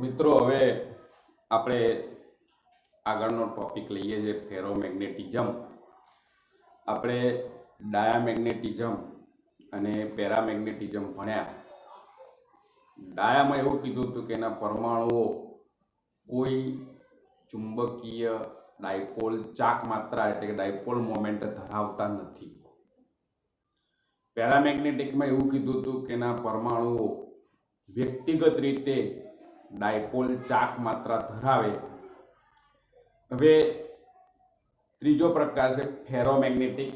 મિત્રો, હવે આપણે આગળનો ટોપિક લઈએ છીએ ફેરોમેગ્નેટિઝમ આપણે ડાયામેગ્નેટિઝમ અને પેરામેગ્નેટિઝમ ભણ્યા. ડાયામાં એવું કીધું હતું કે એના પરમાણુઓ કોઈ ચુંબકીય ડાયપોલ ચાક માત્રા એટલે કે ડાયપોલ મોમેન્ટ ધરાવતા નથી. પેરામેગ્નેટિકમાં એવું કીધું હતું કે એના પરમાણુઓ વ્યક્તિગત રીતે ડાયપોલ ચાક માત્રા ધરાવે. હવે ત્રીજો પ્રકાર છે ફેરોમેગ્નેટિક.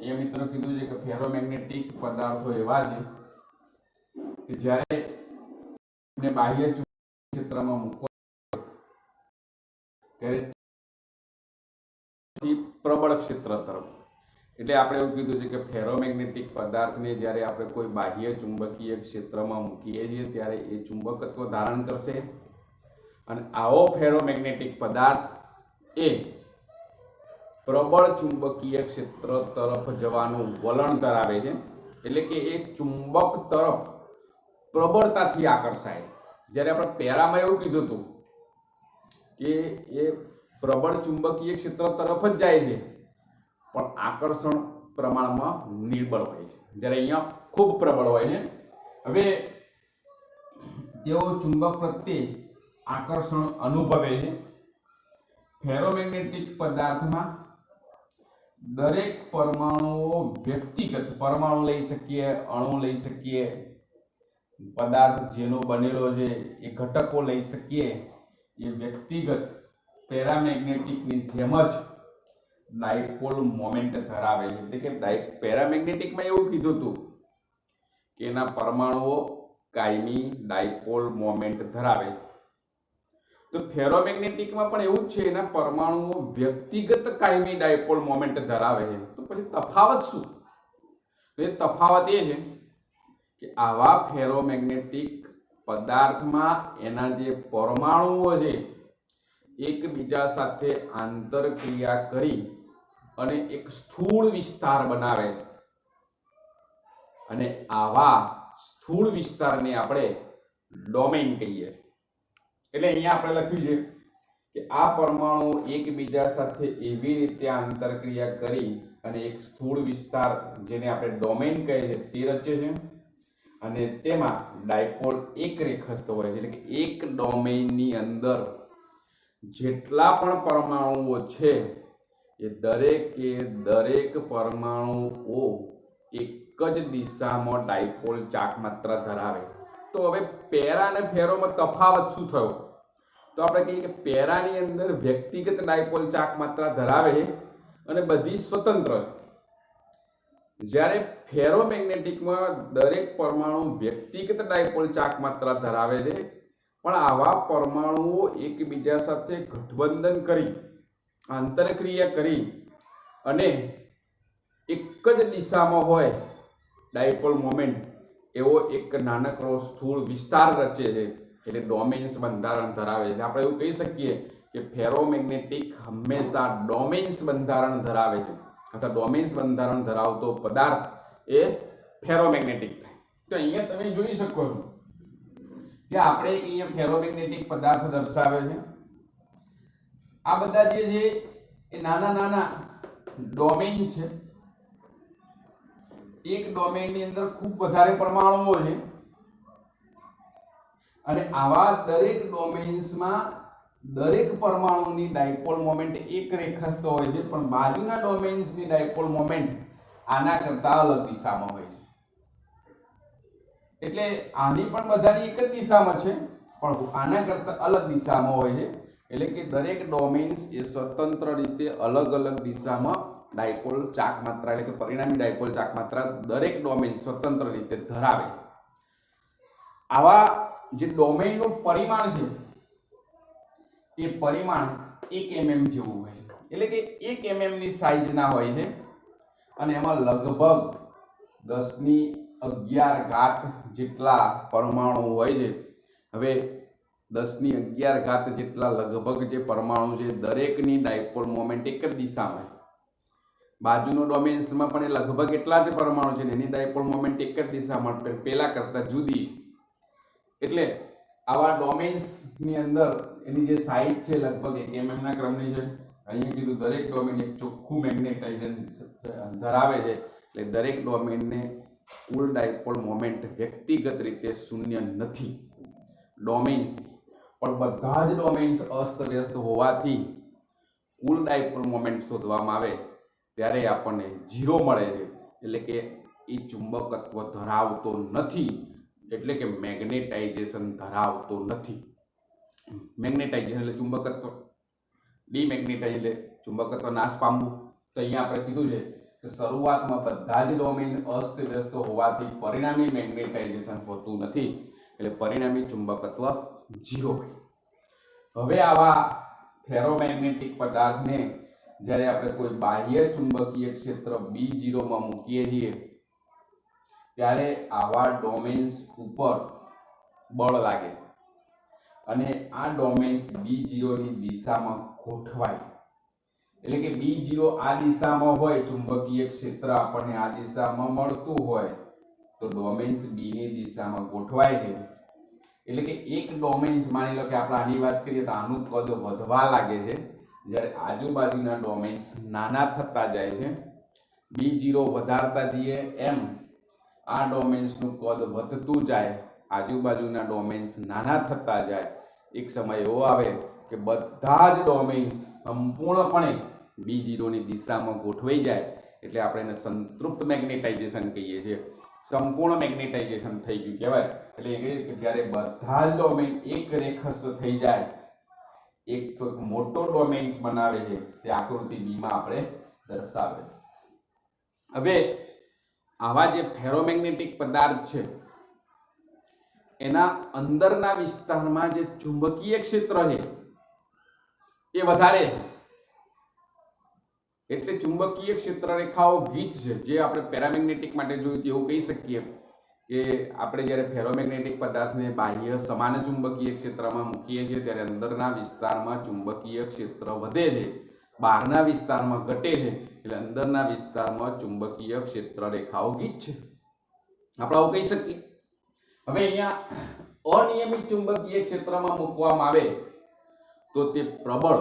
એ મિત્રો કીધું છે કે ફેરોમેગ્નેટિક પદાર્થો એવા છે કે જ્યારે એને બાહ્ય ક્ષેત્રમાં મૂકો ત્યારે પ્રબળ ક્ષેત્ર તરફ એટલે આપણે એવું કીધું છે કે ફેરોમેગ્નેટિક પદાર્થને જ્યારે આપણે કોઈ બાહ્ય ચુંબકીય ક્ષેત્રમાં મૂકીએ છીએ, ત્યારે એ ચુંબકત્વ ધારણ કરશે. અને આવો ફેરોમેગ્નેટિક પદાર્થ એ પ્રબળ ચુંબકીય ક્ષેત્ર તરફ જવાનું વલણ ધરાવે છે. એટલે કે એ ચુંબક તરફ પ્રબળતાથી આકર્ષાય. જ્યારે આપણે પેરામાં એવું કીધું હતું કે એ પ્રબળ ચુંબકીય ક્ષેત્ર તરફ જ જાય છે પણ આકર્ષણ પ્રમાણમાં નિર્બળ હોય છે. જ્યારે અહીંયા ખૂબ પ્રબળ હોય છે હવે તેઓ ચુંબક પ્રત્યે આકર્ષણ અનુભવે છે. ફેરોમેગ્નેટિક પદાર્થમાં દરેક પરમાણુઓ વ્યક્તિગત પરમાણુ લઈ શકીએ, અણુ લઈ શકીએ, પદાર્થ જેનો બનેલો છે, એ ઘટકો લઈ શકીએ. એ વ્યક્તિગત પેરામેગ્નેટિકની જેમ જ ડાયપોલ મોમેન્ટ ધરાવે એટલે કે ડાય પેરામેગ્નેટિકમાં એવું કીધું હતું કે એના પરમાણુઓ કાયમી ડાયપોલ મોમેન્ટ ધરાવે તો ફેરોમેગ્નેટિકમાં પણ એવું જ છે, એના પરમાણુઓ વ્યક્તિગત કાયમી ડાયપોલ મોમેન્ટ ધરાવે છે. તો પછી તફાવત શું? તો એ તફાવત એ છે કે આવા ફેરોમેગ્નેટિક પદાર્થમાં એના જે પરમાણુઓ છે, એકબીજા સાથે આંતરક્રિયા કરી અને એક સ્થૂળ વિસ્તાર બનાવે છે. અને આવા સ્થૂળ વિસ્તારને આપણે ડોમેન કહીએ એટલે અહીંયા આપણે લખ્યું છે કે આ પરમાણુ એકબીજા સાથે એવી રીતે આંતરક્રિયા કરી અને એક સ્થૂળ વિસ્તાર જેને આપણે ડોમેન કહે છે તે રચે છે. અને તેમાં ડાયપોલ એક રેખસ્થ હોય છે. એટલે કે એક ડોમેનની અંદર જેટલા પણ પરમાણુઓ છે એ દરેકે દરેક પરમાણુઓ એક જ દિશામાં ડાયપોલ ચાક માત્રા ધરાવે. તો હવે પેરા અને ફેરોમાં તફાવત શું થયો? તો આપણે કહીએ કે પેરાની અંદર વ્યક્તિગત ડાયપોલ ચાક માત્રા ધરાવે અને બધી સ્વતંત્ર છે. જ્યારે ફેરોમેગ્નેટિકમાં દરેક પરમાણુ વ્યક્તિગત ડાયપોલ ચાક માત્રા ધરાવે છે, પણ આવા પરમાણુઓ એકબીજા સાથે ગઠબંધન કરી આંતરક્રિયા કરી અને એક જ દિશામાં હોય ડાયપોલ મોમેન્ટ, એવો એક નાનકડો સ્થૂળ વિસ્તાર રચે છે. એટલે ડોમેન્સ બંધારણ ધરાવે છે. આપણે એવું કહી શકીએ કે ફેરોમેગ્નેટિક હંમેશા ડોમેન્સ બંધારણ ધરાવે છે. અથવા ડોમેન્સ બંધારણ ધરાવતો પદાર્થ એ ફેરોમેગ્નેટિક થાય. તો અહીંયા તમે જોઈ શકો છો કે આપણે અહીંયા ફેરોમેગ્નેટિક પદાર્થ દર્શાવે છે. આ બધા જે છે, એ નાના નાના ડોમેન છે. એક ડોમેનની અંદર ખૂબ વધારે પરમાણુઓ છે. અને આવા દરેક ડોમેન્સમાં દરેક પરમાણુની ડાયપોલ મોમેન્ટ એક રેખસ્થ હોય છે, પણ બાજુના ડોમેન્સની ડાયપોલ મોમેન્ટ આના કરતાં અલગ દિશામાં હોય છે. એટલે આની પણ બધાની એક જ દિશામાં છે, પણ આના કરતાં અલગ દિશામાં હોય છે. એટલે કે દરેક ડોમેન્સ એ સ્વતંત્ર રીતે અલગ અલગ દિશામાં ડાયપોલ ચાક માત્રા એટલે કે પરિણામી ડાયપોલ ચાક માત્રા દરેક ડોમેન સ્વતંત્ર રીતે ધરાવે. આવા જે ડોમેનનું પરિમાણ છે, એ પરિમાણ એક એમએમ જેવું હોય છે. એટલે કે એક એમએમની સાઇઝના હોય છે અને એમાં લગભગ દસની અગિયાર ઘાત જેટલા પરમાણુ હોય છે. હવે દસની અગિયાર ઘાત જેટલા લગભગ જે પરમાણુ છે, દરેકની ડાયપોલ મોમેન્ટ એક જ દિશામાં બાજુનો ડોમેન્સમાં પણ એ લગભગ એટલા જ પરમાણુ છે એની ડાયપોલ મોમેન્ટ એક જ દિશામાં પણ પહેલાં કરતાં જુદી એટલે આવા ડોમેન્સની અંદર એની જે સાઇઝ છે લગભગ એક એમએમના ના ક્રમની છે. અહીંયા કીધું દરેક ડોમેન એક ચોખ્ખું મેગ્નેટાઇઝન ધરાવે છે. એટલે દરેક ડોમેનને કુલ ડાયપોલ મોમેન્ટ વ્યક્તિગત રીતે શૂન્ય નથી. ડોમેન્સ પણ બધા જ ડોમેન્સ અસ્તવ્યસ્ત હોવાથી કુલ ડાયપોલ મોમેન્ટ શોધવામાં આવે ત્યારે આપણને ઝીરો મળે છે. એટલે કે એ ચુંબકત્વ ધરાવતો નથી. એટલે કે મેગ્નેટાઇઝેશન ધરાવતો નથી. મેગ્નેટાઇઝેશન એટલે ચુંબકત્વ. ડીમેગ્નેટાઇઝ એટલે ચુંબકત્વ નાશ પામવું. તો અહીંયા આપણે કીધું છે કે શરૂઆતમાં બધા જ ડોમેન અસ્તવ્યસ્ત હોવાથી પરિણામી મેગ્નેટાઇઝેશન હોતું નથી. એટલે પરિણામી ચુંબકત્વ ઝીરો હવે આવા ફેરોમેગ્નેટિક પદાર્થને જ્યારે આપણે કોઈ બાહ્ય ચુંબકીય ક્ષેત્ર બી જીરોમાં મૂકીએ છીએ, ત્યારે આવા ડોમેન્સ ઉપર બળ લાગે અને આ ડોમેન્સ બી જીરોની દિશામાં ગોઠવાય. એટલે કે બી જીરો આ દિશામાં હોય, ચુંબકીય ક્ષેત્ર આપણને આ દિશામાં મળતું હોય, તો ડોમેન્સ બીની દિશામાં ગોઠવાય છે. એટલે કે એક ડોમેન્સ માની લો કે આપણે આની વાત કરીએ તો આનું કદ વધવા લાગે છે. જ્યારે આજુબાજુના ડોમેન્સ નાના થતા જાય છે. બી જીરો વધારતા જઈએ એમ આ ડોમેન્સનું કદ વધતું જાય, આજુબાજુના ડોમેન્સ નાના થતા જાય. એક સમય એવો આવે કે બધા જ ડોમેન્સ સંપૂર્ણપણે બી જીરોની દિશામાં ગોઠવાઈ જાય. એટલે આપણે એને સંતૃપ્ત મેગ્નેટાઇઝેશન કહીએ છીએ. સંપૂર્ણ મેગ્નેટાઇઝેશન થઈ ગયું કહેવાય. એટલે કે જ્યારે બધા જ ડોમેન એક રેખસ્થ થઈ જાય, એક તો એક મોટો ડોમેન્સ બનાવે છે, તે આકૃતિ બીમાં આપણે દર્શાવે હવે આવા જે ફેરોમેગ્નેટિક પદાર્થ છે, એના અંદરના વિસ્તારમાં જે ચુંબકીય ક્ષેત્ર છે, એ વધારે છે. એટલે ચુંબકીય ક્ષેત્ર રેખાઓ ગીચ છે, જે આપણે પેરામેગ્નેટિક માટે જોયું એવું કહી શકીએ કે આપણે જ્યારે ફેરોમેગ્નેટિક પદાર્થને બાહ્ય સમાન ચુંબકીય ક્ષેત્રમાં મૂકીએ છીએ, ત્યારે અંદરના વિસ્તારમાં ચુંબકીય ક્ષેત્ર વધે છે, બહારના વિસ્તારમાં ઘટે છે, એટલે અંદરના વિસ્તારમાં ચુંબકીય ક્ષેત્ર રેખાઓ ગીચ છે. આપણે આવું કહી શકીએ. હવે અહીંયા અનિયમિત ચુંબકીય ક્ષેત્રમાં મૂકવામાં આવે તો તે પ્રબળ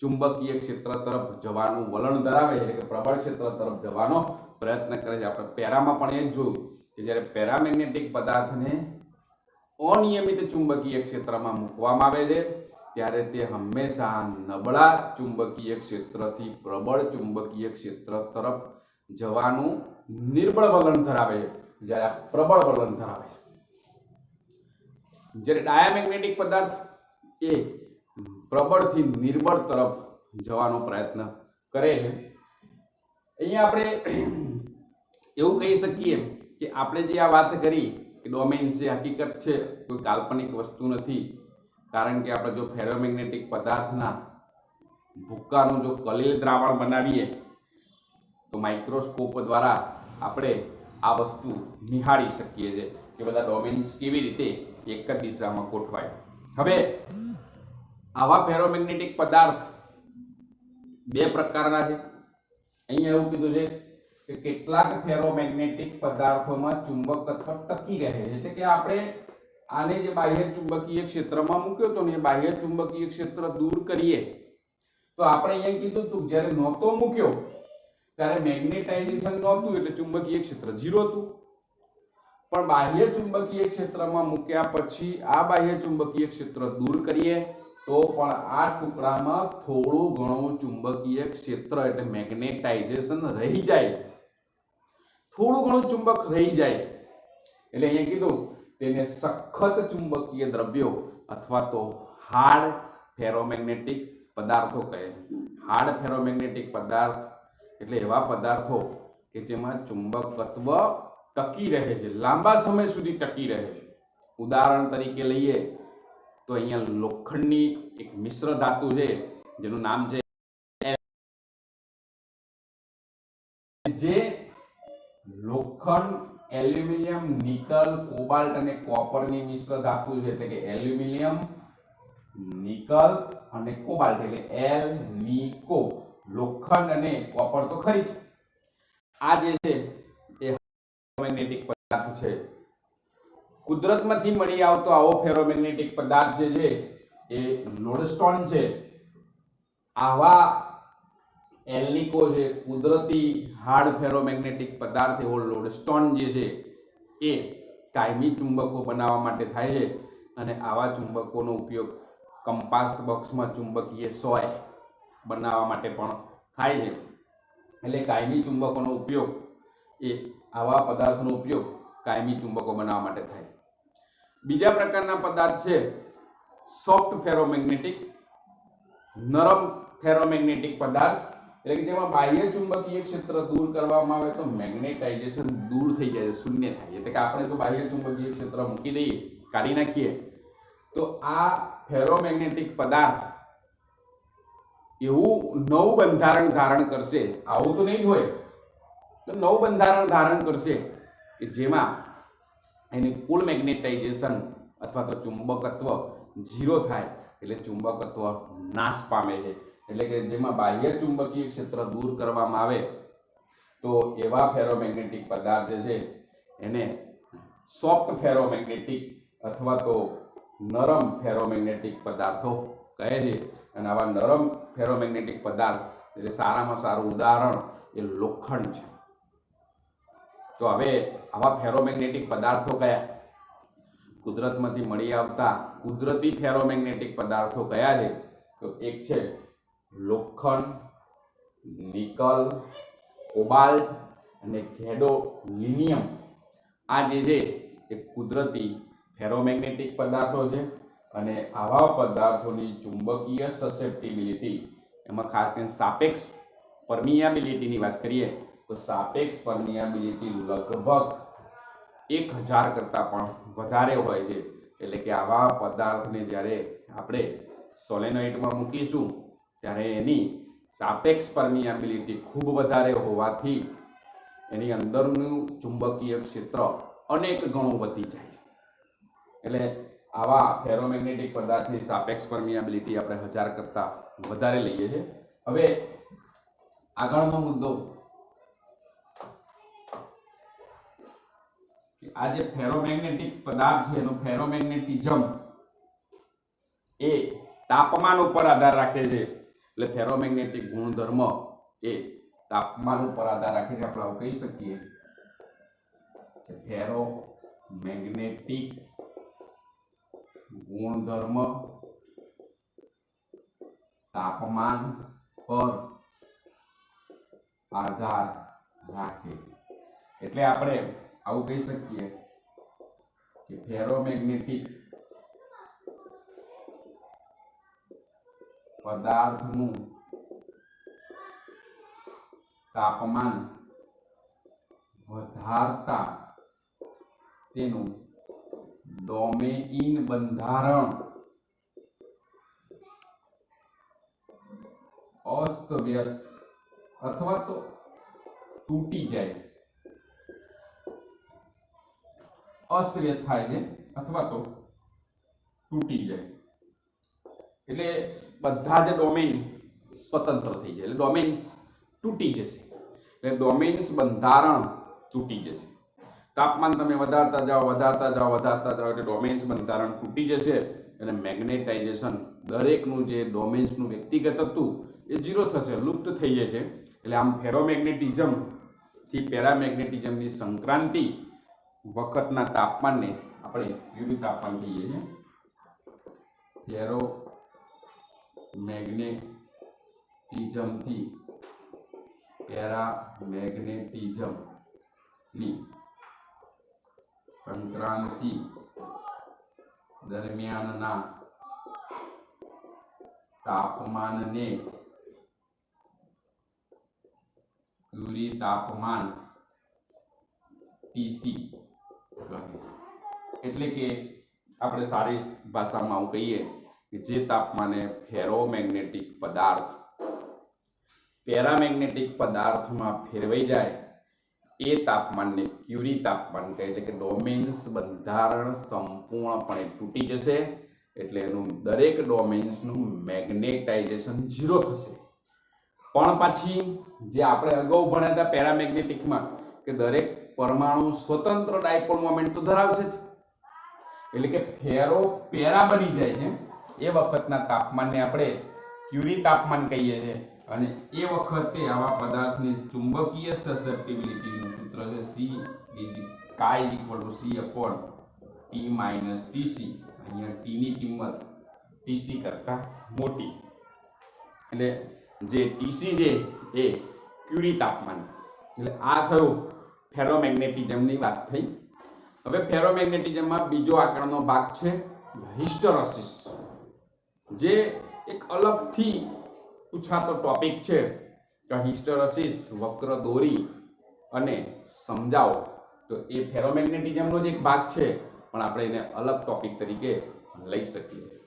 ચુંબકીય ક્ષેત્ર તરફ જવાનું વલણ ધરાવે છે એટલે કે પ્રબળ ક્ષેત્ર તરફ જવાનો પ્રયત્ન કરે છે. આપણે પેરામાં પણ એ જ જોયું કે જ્યારે પેરામેગ્નેટિક પદાર્થને અનિયમિત ચુંબકીય ક્ષેત્રમાં મૂકવામાં આવે છે, ત્યારે તે હંમેશા નબળા ચુંબકીય ક્ષેત્રથી પ્રબળ ચુંબકીય ક્ષેત્ર તરફ જવાનું નિર્બળ વલણ ધરાવે છે. જ્યારે આ પ્રબળ વલણ ધરાવે છે. જ્યારે ડાયામેગ્નેટિક પદાર્થ એ પ્રબળથી નિર્બળ તરફ જવાનો પ્રયત્ન કરે છે. અહીંયા આપણે એવું કહી શકીએ કે આપણે જે આ વાત કરી કે ડોમેન છે, હકીકત છે, કોઈ કાલ્પનિક વસ્તુ નથી. કારણ કે આપણે જો ફેરોમેગ્નેટિક પદાર્થના ભૂક્કાનું જો કલીલ દ્રાવણ બનાવીએ, તો માઇક્રોસ્કોપ દ્વારા આપણે આ વસ્તુ નિહાળી શકીએ છીએ કે બધા ડોમેન્સ કેવી રીતે એક જ દિશામાં ગોઠવાય. હવે આવા ફેરોમેગ્નેટિક પદાર્થ બે પ્રકારના છે. અહીંયા એવું કીધું છે કે કેટલાક ફેરોમેગ્નેટિક પદાર્થોમાં ચુંબકત્વ ટકી રહે છે. એટલે કે આપણે આને જે બાહ્ય ચુંબકીય ક્ષેત્રમાં મૂક્યો તો ને એ બાહ્ય ચુંબકીય ક્ષેત્ર દૂર કરીએ. તો આપણે અહીંયા કીધું હતું કે જ્યારે નહોતો મૂક્યો, ત્યારે મેગ્નેટાઇઝેશન નહોતું, એટલે ચુંબકીય ક્ષેત્ર ઝીરો હતું. પણ બાહ્ય ચુંબકીય ક્ષેત્રમાં મૂક્યા પછી આ બાહ્ય ચુંબકીય ક્ષેત્ર દૂર કરીએ. તો પણ આ ટુકડામાં થોડું ઘણું ચુંબકીય ક્ષેત્ર એટલે મેગ્નેટાઇઝેશન રહી જાય છે. થોડું ઘણું ચુંબક રહી જાય છે. એટલે અહીંયા કીધું, તેને સખત ચુંબકીય દ્રવ્યો અથવા તો હાર્ડ ફેરોમેગ્નેટિક પદાર્થો કહે છે. હાર્ડ ફેરોમેગ્નેટિક પદાર્થ એટલે એવા પદાર્થો કે જેમાં ચુંબકત્વ ટકી રહે છે, લાંબા સમય સુધી ટકી રહે છે. ઉદાહરણ તરીકે લઈએ તો અહીંયા લોખંડની એક મિશ્ર ધાતુ છે, જેનું નામ છે જે લોખંડ, એલ્યુમિનિયમ, નિકલ, કોબાલ્ટ અને કોપરની મિશ્ર ધાતુ છે. એટલે કે એલ્યુમિનિયમ, નિકલ અને કોબાલ્ટ. એટલે એલ, નિકો. લોખંડ અને કોપર તો ખરી જ. આ જે છે, એ મેગ્નેટિક પદાર્થ છે. કુદરતમાંથી મળી આવતો આવો ફેરોમેગ્નેટિક પદાર્થ જે છે, એ લોડસ્ટોન છે. આવા એલ્નિકો છે કુદરતી હાર્ડ ફેરોમેગ્નેટિક પદાર્થ એવો લોડસ્ટોન જે છે, એ કાયમી ચુંબકો બનાવવા માટે થાય છે અને આવા ચુંબકોનો ઉપયોગ કંપાસ બોક્સમાં ચુંબકીય સોય બનાવવા માટે પણ થાય છે. એટલે કાયમી ચુંબકોનો ઉપયોગ, એ આવા પદાર્થનો ઉપયોગ કાયમી ચુંબકો બનાવવા માટે થાય. બીજા પ્રકારના પદાર્થ છે સોફ્ટ ફેરોમેગ્નેટિક નરમ ફેરોમેગ્નેટિક પદાર્થ. એટલે કે જેમાં બાહ્ય ચુંબકીય ક્ષેત્ર દૂર કરવામાં આવે તો મેગ્નેટાઇઝેશન દૂર થઈ જાય શૂન્ય થાય એટલે કે આપણે જો બાહ્ય ચુંબકીય ક્ષેત્ર મૂકી દઈએ, કાઢી નાખીએ, તો આ ફેરોમેગ્નેટિક પદાર્થ એવું નવું બંધારણ ધારણ કરશે. આવું તો નહીં જ હોય. તો નવું બંધારણ ધારણ કરશે કે જેમાં એની કુલ મેગ્નેટાઇઝેશન અથવા તો ચુંબકત્વ ઝીરો થાય, એટલે ચુંબકત્વ નાશ પામે છે. એટલે કે જેમાં બાહ્ય ચુંબકીય ક્ષેત્ર દૂર કરવામાં આવે, તો એવા ફેરોમેગ્નેટિક પદાર્થ જે છે, એને સોફ્ટ ફેરોમેગ્નેટિક અથવા તો નરમ ફેરોમેગ્નેટિક પદાર્થો કહે છે. અને આવા નરમ ફેરોમેગ્નેટિક પદાર્થ, એટલે સારામાં સારું ઉદાહરણ એ લોખંડ છે. તો હવે આવા ફેરોમેગ્નેટિક પદાર્થો કયા? કુદરતમાંથી મળી આવતા કુદરતી ફેરોમેગ્નેટિક પદાર્થો કયા છે? તો એક છે લોખંડ, નિકલ, કોબાલ્ટ અને ઘેડોલિનિયમ. આ જે છે એ કુદરતી ફેરોમેગ્નેટિક પદાર્થો છે અને આવા પદાર્થોની ચુંબકીય સસેપ્ટિબિલિટી એમાં ખાસ કરીને સાપેક્ષ પરમિયાબિલિટીની વાત કરીએ તો સાપેક્ષ પરમિયાબિલિટી લગભગ એક હજાર કરતાં પણ વધારે હોય છે. એટલે કે આવા પદાર્થને જ્યારે આપણે સોલેનોઇડમાં મૂકીશું, ત્યારે એની સાપેક્ષ પરમિયાબિલિટી ખૂબ વધારે હોવાથી એની અંદરનું ચુંબકીય ક્ષેત્ર અનેક ગણું વધી જાય છે. એટલે આવા ફેરોમેગ્નેટિક પદાર્થની સાપેક્ષ પરમિયાબિલિટી આપણે હજાર કરતાં વધારે લઈએ છીએ. હવે આગળનો મુદ્દો આ જે ફેરોમેગ્નેટિક પદાર્થ છે એનો ફેરોમેગ્નેટિઝમ એ તાપમાન ઉપર આધાર રાખે છે. એટલે ફેરોમેગ્નેટિક ગુણધર્મ એ તાપમાન ઉપર આધાર રાખે છે આપણે કહી શકીએ. કે ગુણધર્મ તાપમાન પર આધાર રાખે. એટલે આપણે આવું કહી શકીએ કે ફેરોમેગ્નેટિક પદાર્થનું તાપમાન વધારતા તેનું ડોમેઇન બંધારણ અસ્તવ્યસ્ત અથવા તો તૂટી જાય અસ્તવ્યસ્ત થાય છે અથવા તો તૂટી જાય. એટલે બધા જ ડોમેન સ્વતંત્ર થઈ જાય. એટલે ડોમેન્સ તૂટી જશે. એટલે ડોમેન્સ બંધારણ તૂટી જશે. તાપમાન તમે વધારતા જાઓ વધારતા જાઓ વધારતા જાઓ, એટલે ડોમેન્સ બંધારણ તૂટી જશે અને મેગ્નેટાઇઝેશન દરેકનું જે ડોમેન્સનું વ્યક્તિગત હતું એ ઝીરો થશે, લુપ્ત થઈ જશે. એટલે આમ ફેરોમેગ્નેટિઝમથી પેરામેગ્નેટિઝમની સંક્રાંતિ વખતના તાપમાનને આપણે યુનિટ તાપમાન કહીએ છીએ. ફેરો, મેગ્નેટિઝમથી પેરામેગ્નેટિઝમની સંક્રાંતિ દરમિયાનના તાપમાનને ક્યુરી તાપમાન ટીસી કહે એટલે કે આપણે સારી ભાષામાં આવું કહીએ કે જે તાપમાને ફેરોમેગ્નેટિક પદાર્થ, પેરામેગ્નેટિક પદાર્થમાં ફેરવાઈ જાય, એ તાપમાનને ક્યુરી તાપમાન કહે એટલે કે ડોમેન્સ બંધારણ સંપૂર્ણપણે તૂટી જશે, એટલે એનું દરેક ડોમેન્સનું મેગ્નેટાઇઝેશન ઝીરો થશે. પણ પાછી જે આપણે અગાઉ ભણ્યા હતા પેરામેગ્નેટિકમાં કે દરેક પરમાણુ સ્વતંત્ર ડાયપોલ મોમેન્ટ તો ધરાવશે જ. એટલે કે ફેરો પેરા બની જાય છે. એ વખતના તાપમાનને આપણે ક્યુરી તાપમાન કહીએ છીએ અને એ વખતે આવા પદાર્થની ચુંબકીય સસેપ્ટિબિલિટીનું સૂત્ર છે C is chi equal to C upon T minus TC અહીંયા ટીની કિંમત ટીસી કરતાં મોટી. એટલે જે ટીસી છે એ ક્યુરી તાપમાન. એટલે આ થયું. ફેરોમેગ્નેટિઝમની વાત થઈ. હવે ફેરોમેગ્નેટિઝમમાં બીજો આગળનો ભાગ છે હિસ્ટોરસિસ, જે એક અલગથી પૂછાતો ટોપિક છે કે હિસ્ટોરસિસ, વક્ર દોરી અને સમજાવો. તો એ ફેરોમેગ્નેટિઝમનો જ એક ભાગ છે, પણ આપણે એને અલગ ટોપિક તરીકે લઈ શકીએ.